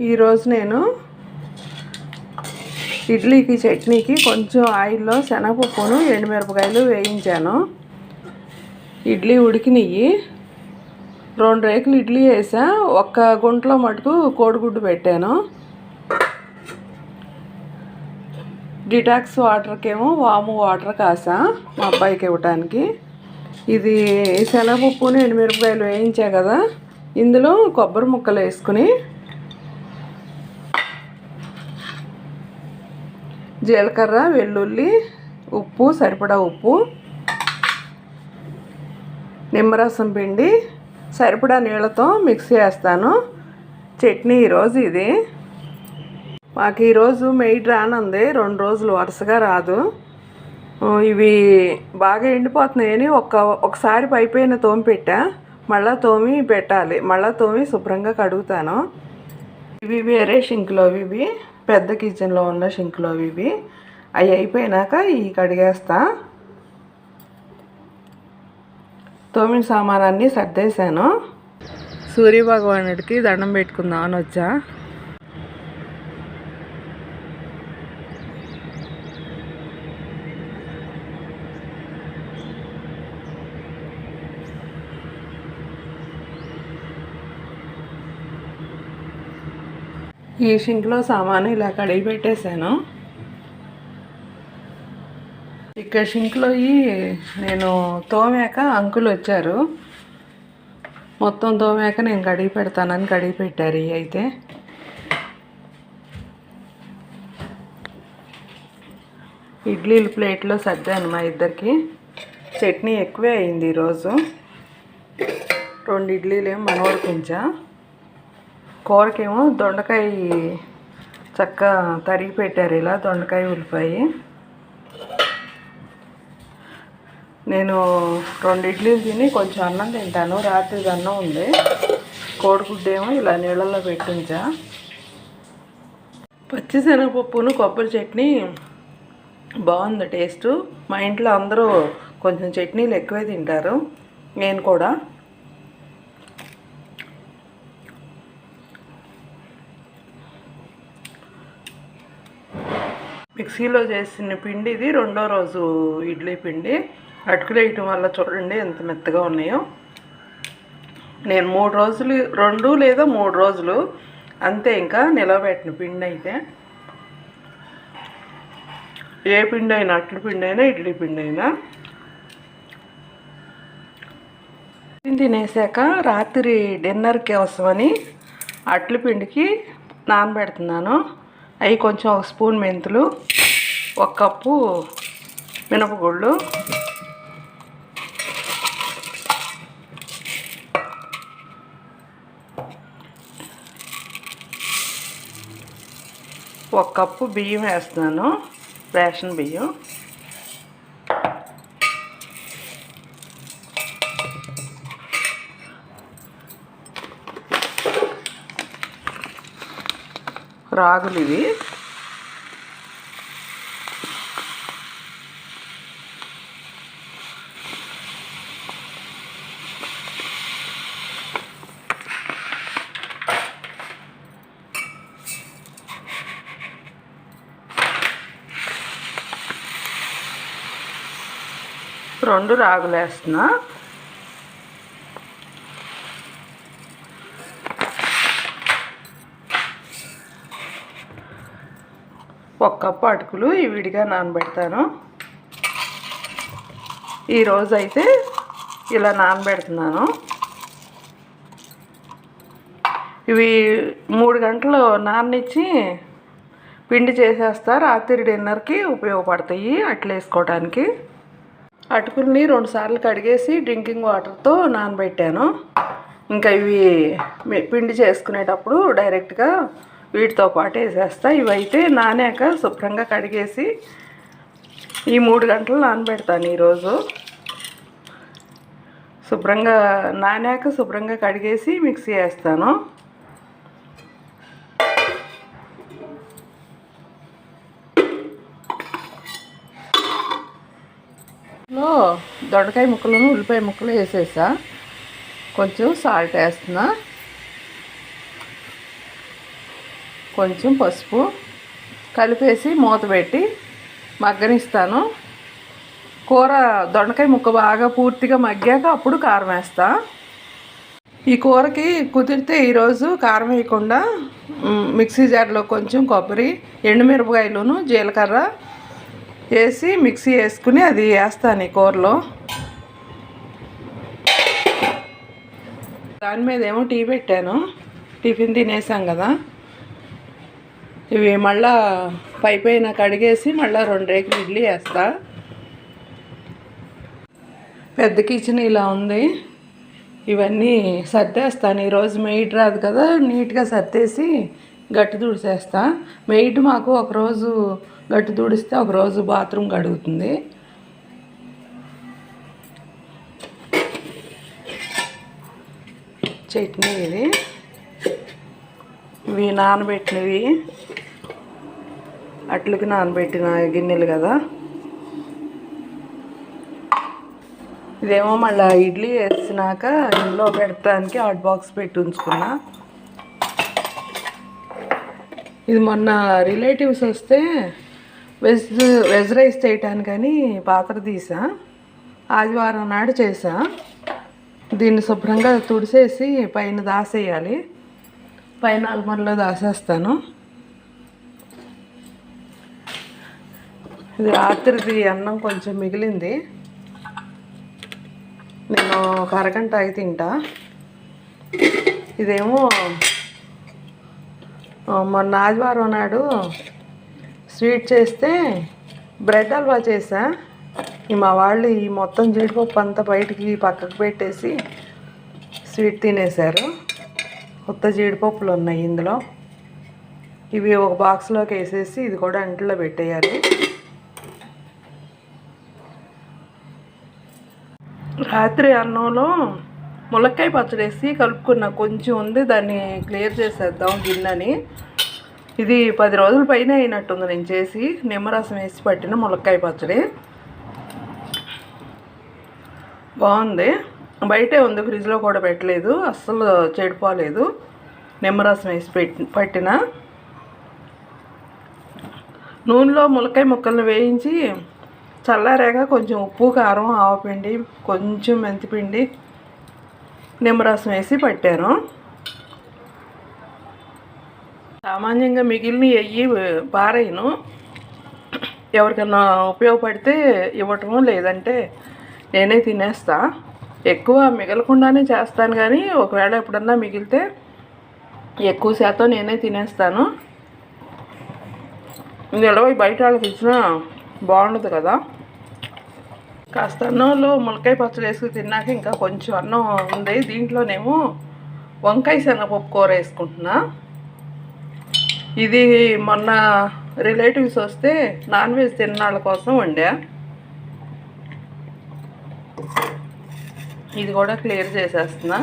ఈరోజు నేను ఇడ్లీకి చట్నీకి కొంచెం ఆయిల్లో శనగపప్పును ఎండుమిరపకాయలు వేయించాను. ఇడ్లీ ఉడికినయ్యి. రెండు రేకులు ఇడ్లీ వేసా. ఒక్క గుంటలో మటుకు కోడిగుడ్డు పెట్టాను. డిటాక్స్ వాటర్కేమో వాము వాటర్ కాసా మా అబ్బాయికి ఇవ్వటానికి. ఇది శనగపప్పును ఎండుమిరపకాయలు వేయించా కదా. ఇందులో కొబ్బరి ముక్కలు వేసుకుని జీలకర్ర వెల్లుల్లి ఉప్పు సరిపడా ఉప్పు నిమ్మరసం పిండి సరిపడా నీళ్ళతో మిక్స్ చేస్తాను. చట్నీ ఈరోజు ఇది. మాకు ఈరోజు మెయిట్ రానుంది. రెండు రోజులు వరుసగా రాదు. ఇవి బాగా ఎండిపోతున్నాయని ఒక ఒకసారి పైపైన తోమి పెట్టా. మళ్ళా తోమి పెట్టాలి. మళ్ళా తోమి శుభ్రంగా కడుగుతాను. ఇవి వేరే షింక్లో ఇవి. పెద్ద కిచెన్లో ఉన్న షింక్లో ఇవి. అవి అయిపోయినాక ఈ కడిగేస్తా. తోమిన సామానాన్ని సర్దేశాను. సూర్యభగవానుడికి దండం పెట్టుకుందామని వచ్చా. ఈ షింక్లో సామాను ఇలా కడిగి పెట్టేశాను. ఇక్కడ షింక్లో నేను తోమాక అంకులు వచ్చారు. మొత్తం తోమాక నేను కడిగి పెడతానని కడిగి పెట్టారు ఇవి అయితే. ఇడ్లీలు ప్లేట్లో సర్దాను మా ఇద్దరికి. చట్నీ ఎక్కువే అయింది ఈరోజు. రెండు ఇడ్లీలు ఏమో మనవరకు ఉంచా కూరకేమో దొండకాయ చక్క తరిగి పెట్టారు ఇలా దొండకాయ ఉల్లిపాయ. నేను రెండు ఇడ్లీలు తిని కొంచెం అన్నం తింటాను. రాత్రి అన్నం ఉంది. కోడిగుడ్డేమో ఇలా నీళ్ళల్లో పెట్టించా. పచ్చిశనగపప్పును కొబ్బరి చట్నీ బాగుంది టేస్ట్. మా ఇంట్లో అందరూ కొంచెం చట్నీలు ఎక్కువే తింటారు. నేను కూడా మిక్సీలో చేసిన పిండి ఇది రెండో రోజు ఇడ్లీ పిండి. అటుకులు వేయటం వల్ల చూడండి ఎంత మెత్తగా ఉన్నాయో. నేను మూడు రోజులు రెండు లేదా మూడు రోజులు అంతే ఇంకా నిలబెట్టిన పిండి అయితే. ఏ పిండి అయినా అట్లు పిండి అయినా ఇడ్లీ పిండి అయినా. తినేసాక రాత్రి డిన్నర్కి అవసరమని అట్ల పిండికి నానబెడుతున్నాను. అవి కొంచెం ఒక స్పూన్ మెంతులు ఒక కప్పు మినపగుళ్ళు ఒక కప్పు బియ్యం వేస్తున్నాను రేషన్ బియ్యం. రాగులు ఇవి. రెండు రాగులు వేస్తున్నా ఒక కప్పు అటుకులు ఈ విడిగా నానబెడతాను. ఈరోజు అయితే ఇలా నానబెడుతున్నాను. ఇవి మూడు గంటలు నాననిచ్చి పిండి చేసేస్తా. రాత్రి డిన్నర్కి ఉపయోగపడతాయి అట్లు వేసుకోవడానికి అటుకుల్ని రెండుసార్లు కడిగేసి డ్రింకింగ్ వాటర్తో నానబెట్టాను. ఇంకా ఇవి పిండి చేసుకునేటప్పుడు డైరెక్ట్గా వీటితో పాటు వేసేస్తా. ఇవైతే నానాక శుభ్రంగా కడిగేసి ఈ మూడు గంటలు నానబెడతాను ఈరోజు. శుభ్రంగా నానాక శుభ్రంగా కడిగేసి మిక్సీ వేస్తాను. లో దొండకాయ ముక్కలను ఉల్లిపాయ ముక్కలు వేసేసా. కొంచెం సాల్ట్ వేస్తున్నా. కొంచెం పసుపు కలిపేసి మూత పెట్టి మగ్గనిస్తాను. కూర దొండకాయ ముక్క బాగా పూర్తిగా మగ్గాక అప్పుడు కారం వేస్తా. ఈ కూరకి కుదిరితే ఈరోజు కారం వేయకుండా మిక్సీ జార్లో కొంచెం కొబ్బరి ఎండుమిరపకాయలును జీలకర్ర వేసి మిక్సీ వేసుకుని అది వేస్తాను ఈ కూరలో. దాని మీద ఏమో టీ పెట్టాను. టిఫిన్ తినేసాం కదా. ఇవి మళ్ళా పై పైన కడిగేసి మళ్ళీ రెండు రేకులు ఇడ్లీ వేస్తా. పెద్ద కిచెన్ ఇలా ఉంది. ఇవన్నీ సర్దేస్తాను. ఈరోజు మెయిట్ రాదు కదా నీట్గా సర్దేసి గట్టి తుడిసేస్తా. మెయిట్ మాకు ఒకరోజు గట్టి తుడిస్తే ఒకరోజు బాత్రూమ్ కడుగుతుంది చట్నీ ఇది. ఇవి నానబెట్టినవి. అట్లకి నానబెట్టిన గిన్నెలు కదా. ఇదేమో మళ్ళీ ఇడ్లీ వేసినాక ఇంట్లో పెట్టడానికి హాట్ బాక్స్ పెట్టి ఉంచుకున్నా. ఇది మొన్న రిలేటివ్స్ వస్తే వెజ్ వెజ్ రైస్ చేయటానికని పాత్ర తీసా. ఆదివారం నాడు చేసా. దీన్ని శుభ్రంగా తుడిసేసి పైన దాసేయాలి. పైన అల్మర్లో దాసేస్తాను. ఇది రాత్రిది అన్నం కొంచెం మిగిలింది. నేను ఒక అరగంట అయి తింటా. ఇదేమో మొన్న ఆదివారం నాడు స్వీట్ చేస్తే బ్రెడ్ హల్వా చేసా. ఈ మా వాళ్ళు ఈ మొత్తం జీడిపప్పు అంతా బయటికి పక్కకు పెట్టేసి స్వీట్ తినేశారు. కొత్త జీడిపప్పులు ఉన్నాయి ఇందులో. ఇవి ఒక బాక్స్లోకి వేసేసి ఇది కూడా అంట్లో పెట్టేయాలి. రాత్రి అన్నంలో ములక్కాయ పచ్చడి వేసి కలుపుకున్న. కొంచెం ఉంది దాన్ని క్లియర్ చేసేద్దాం గిన్నెని. ఇది పది రోజుల పైన అయినట్టుంది నేను చేసి నిమ్మరసం వేసి పట్టిన ములక్కాయ పచ్చడి. బాగుంది. బయటే ఉంది ఫ్రిడ్జ్లో కూడా పెట్టలేదు అస్సలు చెడిపోలేదు. నిమ్మరసం వేసి పెట్టి పట్టిన. నూనెలో ములక్కాయ ముక్కలను వేయించి చల్లారాక కొంచెం ఉప్పు కారం ఆవపిండి కొంచెం మెంతిపిండి నిమ్మరసం వేసి పట్టాను. సామాన్యంగా మిగిలిన వెయ్యి పారేయను. ఎవరికన్నా ఉపయోగపడితే ఇవ్వటము లేదంటే నేనే తినేస్తా. ఎక్కువ మిగలకుండానే చేస్తాను కానీ ఒకవేళ ఎప్పుడన్నా మిగిలితే ఎక్కువ శాతం నేనే తినేస్తాను. నిలవ బయట వాళ్ళకి ఇచ్చినా బాగుండదు కదా. కాస్త అన్నంలో ములకాయ పచ్చడి వేసుకుని తిన్నాక ఇంకా కొంచెం అన్నం ఉంది. దీంట్లోనేమో వంకాయ శనగపప్పు కూర వేసుకుంటున్నా. ఇది మొన్న రిలేటివ్స్ వస్తే నాన్ వెజ్ తిన్నాళ్ళ కోసం వండా. ఇది కూడా క్లియర్ చేసేస్తున్నా.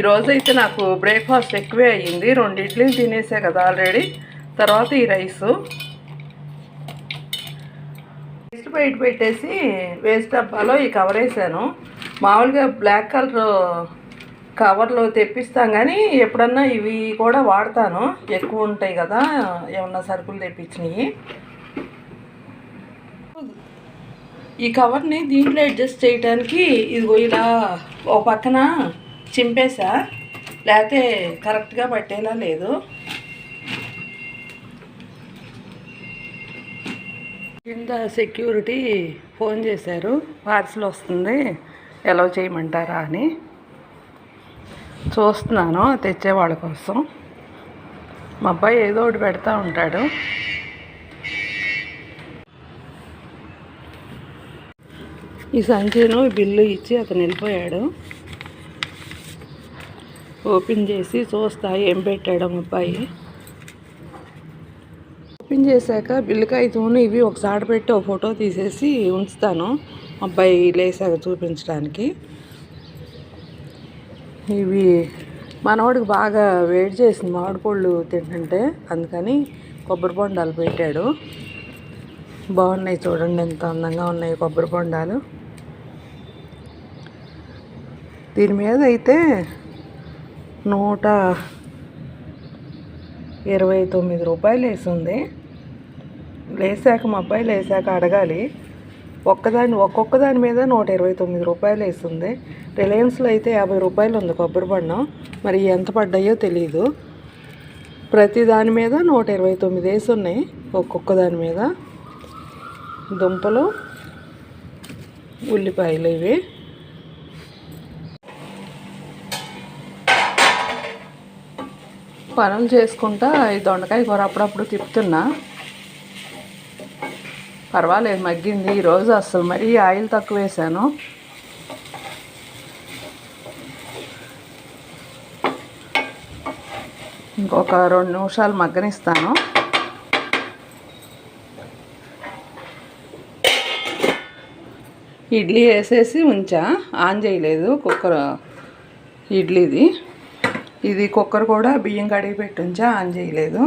ఈరోజు అయితే నాకు బ్రేక్ఫాస్ట్ ఎక్కువే అయ్యింది. రెండు ఇడ్లీలు తినేసా కదా ఆల్రెడీ. తర్వాత ఈ రైసు. బయట పెట్టేసి వేస్ట్ డబ్బాలో ఈ కవర్ వేసాను. మామూలుగా బ్లాక్ కలర్ కవర్లో తెప్పిస్తాం కానీ ఎప్పుడన్నా ఇవి కూడా వాడతాను. ఎక్కువ ఉంటాయి కదా ఏమన్నా సరుకులు తెప్పించినవి. ఈ కవర్ని దీంట్లో అడ్జస్ట్ చేయడానికి ఇదిగో ఇలా ఓ పక్కన చింపేసా. లేకపోతే కరెక్ట్గా పట్టేలా లేదు. కింద సెక్యూరిటీ ఫోన్ చేశారు. పార్సిల్ వస్తుంది. ఎలా చేయమంటారా అని. చూస్తున్నాను తెచ్చేవాళ్ళ కోసం. మా అబ్బాయి ఏదో ఒకటి పెడతా ఉంటాడు. ఈ సంచిను బిల్లు ఇచ్చి అతను వెళ్ళిపోయాడు. ఓపెన్ చేసి చూస్తా ఏం పెట్టాడు మా అబ్బాయి. షాపింగ్ చేశాక బిల్లకాయతోనూ ఇవి ఒకసారి పెట్టి ఒక ఫోటో తీసేసి ఉంచుతాను. మా అబ్బాయి లేసాక చూపించడానికి. ఇవి మనవాడికి బాగా వేడి చేసింది. మామిడి పళ్ళు తింటుంటే అందుకని కొబ్బరి బొండాలు పెట్టాడు. బాగున్నాయి చూడండి ఎంత అందంగా ఉన్నాయి కొబ్బరి బొండాలు. దీని మీద అయితే నూట ఇరవై తొమ్మిది రూపాయలు వేసింది లేసాక మా అబ్బాయి లేసాక అడగాలి. ఒక్కదాని ఒక్కొక్క దాని మీద నూట ఇరవై తొమ్మిది రూపాయలు వేస్తుంది రిలయన్స్లో అయితే యాభై రూపాయలు ఉంది కొబ్బరి పండం మరి ఎంత పడ్డాయో తెలియదు ప్రతి దాని మీద నూట ఇరవై తొమ్మిది వేసి ఉన్నాయి ఒక్కొక్క దాని మీద. దుంపలు ఉల్లిపాయలు ఇవి. పనులు చేసుకుంటా ఈ దొండకాయ కూర అప్పుడప్పుడు తిప్పుతున్నా. పర్వాలేదు మగ్గింది. ఈరోజు అసలు మరీ ఆయిల్ తక్కువ వేసాను. ఇంకొక రెండు నిమిషాలు మగ్గనిస్తాను. ఇడ్లీ వేసేసి ఉంచా. ఆన్ చేయలేదు కుక్కర్ ఇడ్లీది. ఇది కుక్కర్ కూడా బియ్యం కడిగి పెట్టి ఉంచా ఆన్ చేయలేదు.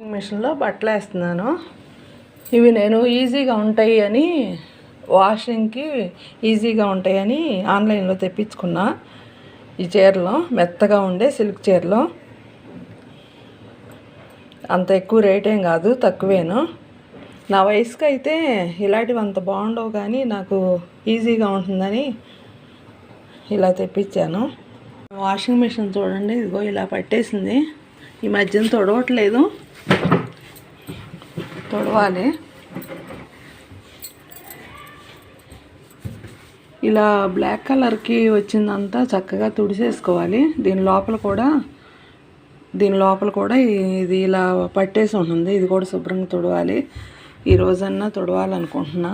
మిషన్లో బట్టలు వేస్తున్నాను ఇవి నేను ఈజీగా ఉంటాయి అని వాషింగ్కి ఈజీగా ఉంటాయని ఆన్లైన్లో తెప్పించుకున్నా. ఈ చీరలో మెత్తగా ఉండే సిల్క్ చీరలో. అంత ఎక్కువ రేట్ ఏం కాదు తక్కువేను. నా వయసుకి అయితే ఇలాంటివి అంత బాగుండవు కానీ నాకు ఈజీగా ఉంటుందని ఇలా తెప్పించాను. వాషింగ్ మిషన్ చూడండి ఇదిగో ఇలా పట్టేసింది. ఈ మధ్యన తొడవట్లేదు. తొడవాలి. ఇలా బ్లాక్ కలర్కి వచ్చిందంతా చక్కగా తుడిసేసుకోవాలి. దీని లోపల కూడా దీని లోపల కూడా ఇది ఇలా పట్టేసి ఉంటుంది. ఇది కూడా శుభ్రంగా తుడవాలి. ఈ రోజన్నా తుడవాలనుకుంటున్నా.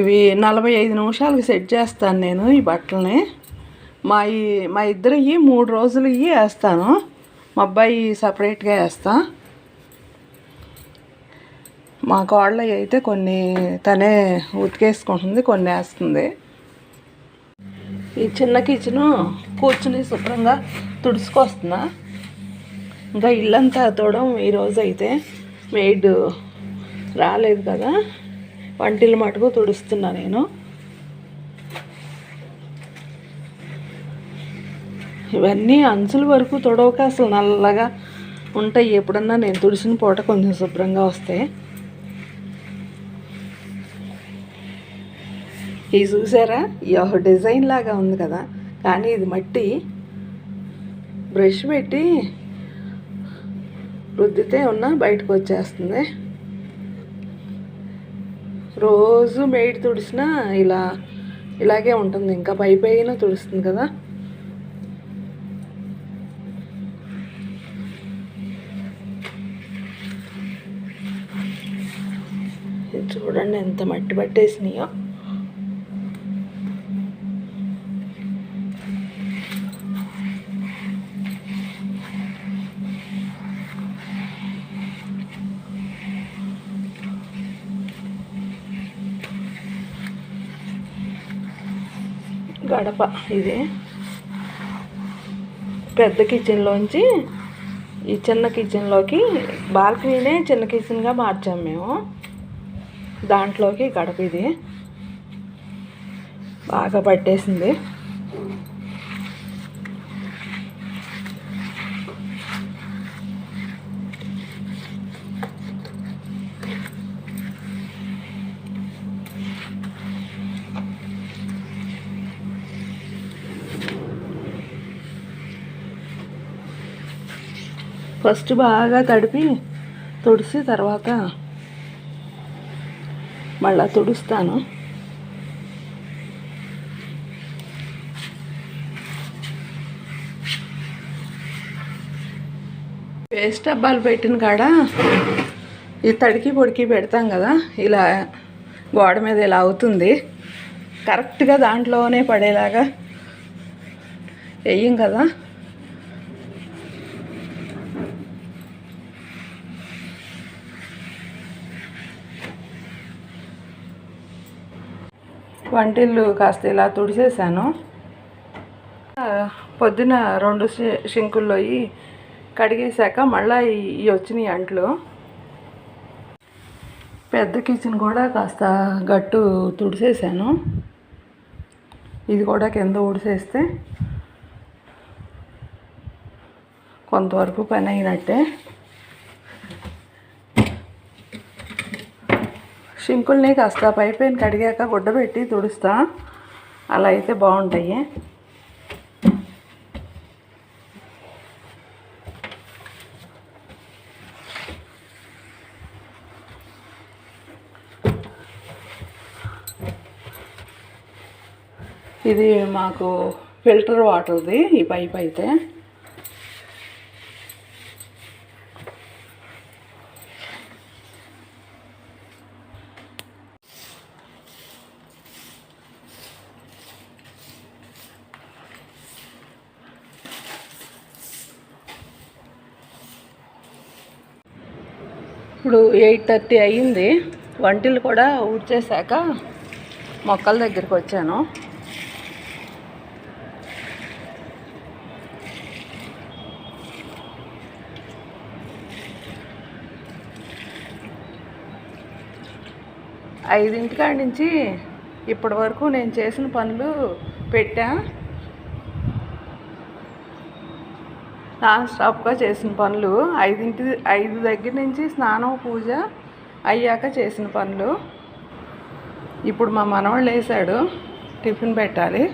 ఇవి నలభై ఐదు నిమిషాలకి సెట్ చేస్తాను నేను ఈ బట్టలని. మా ఈ మా ఇద్దరివి మూడు రోజులు ఇవి వేస్తాను. మా అబ్బాయి సపరేట్గా వేస్తా. మా కోళ్ళ అయితే కొన్ని తనే ఉతికేసుకుంటుంది కొన్ని వేస్తుంది. ఈ చిన్న కిచెను కూర్చుని శుభ్రంగా తుడుచుకొస్తున్నా. ఇంకా ఇల్లంతా తోడం ఈరోజు అయితే మెయిడ్ రాలేదు కదా. వంటిల్లు మటుకు తుడుస్తున్నా నేను. ఇవన్నీ అంచుల వరకు తొడవక అసలు నల్లగా ఉంటాయి. ఎప్పుడన్నా నేను తుడిసిన పూట కొంచెం శుభ్రంగా వస్తాయి ఇది చూసారా? ఈ ఒక డిజైన్ లాగా ఉంది కదా. కానీ ఇది మట్టి. బ్రష్ పెట్టి రుద్దితే ఉన్న బయటకు వచ్చేస్తుంది. రోజు మేడి తుడిసినా ఇలా ఇలాగే ఉంటుంది. ఇంకా పై పైన తుడుస్తుంది కదా. చూడండి ఎంత మట్టి పట్టేసినాయో. గడప ఇది. పెద్ద కిచెన్లోంచి ఈ చిన్న కిచెన్లోకి బాల్కనీనే చిన్న కిచెన్గా మార్చాము మేము. దాంట్లోకి గడప ఇది. బాగా పట్టేసింది. ఫస్ట్ బాగా తడిపి తుడిసి తర్వాత మళ్ళా తుడుస్తాను. వేస్ట్ డబ్బాలు పెట్టిన కాడ ఈ తడికి పొడికి పెడతాం కదా ఇలా గోడ మీద ఇలా అవుతుంది. కరెక్ట్గా దాంట్లోనే పడేలాగా వేయం కదా. వంటిల్లు కాస్త ఇలా తుడిసేసాను. పొద్దున రెండు షి- కడిగేసాక కడిగేశాక మళ్ళీ ఇవి వచ్చినాయి అంట్లు. పెద్ద కిచెన్ కూడా కాస్త గట్టు తుడిసేసాను. ఇది కూడా కింద ఊడిసేస్తే కొంతవరకు పని అయినట్టే. షింకుల్ని కాస్త పైపైన కడిగాక గుడ్డ పెట్టి తుడుస్తా. అలా అయితే బాగుంటాయి. ఇది మాకు ఫిల్టర్ వాటర్ది ఈ పైప్ అయితే ఇప్పుడు ఎయిట్ థర్టీ అయ్యింది. వంటలు కూడా ఊడ్చేశాక మొక్కల దగ్గరికి వచ్చాను. ఐదింటికాడి నుంచి ఇప్పటి వరకు నేను చేసిన పనులు పెట్టా. నాన్ స్టాప్గా చేసిన పనులు. ఐదింటి ఐదు దగ్గర నుంచి స్నానం పూజ అయ్యాక చేసిన పనులు. ఇప్పుడు మా మనవాళ్ళు వేసాడు టిఫిన్ పెట్టాలి.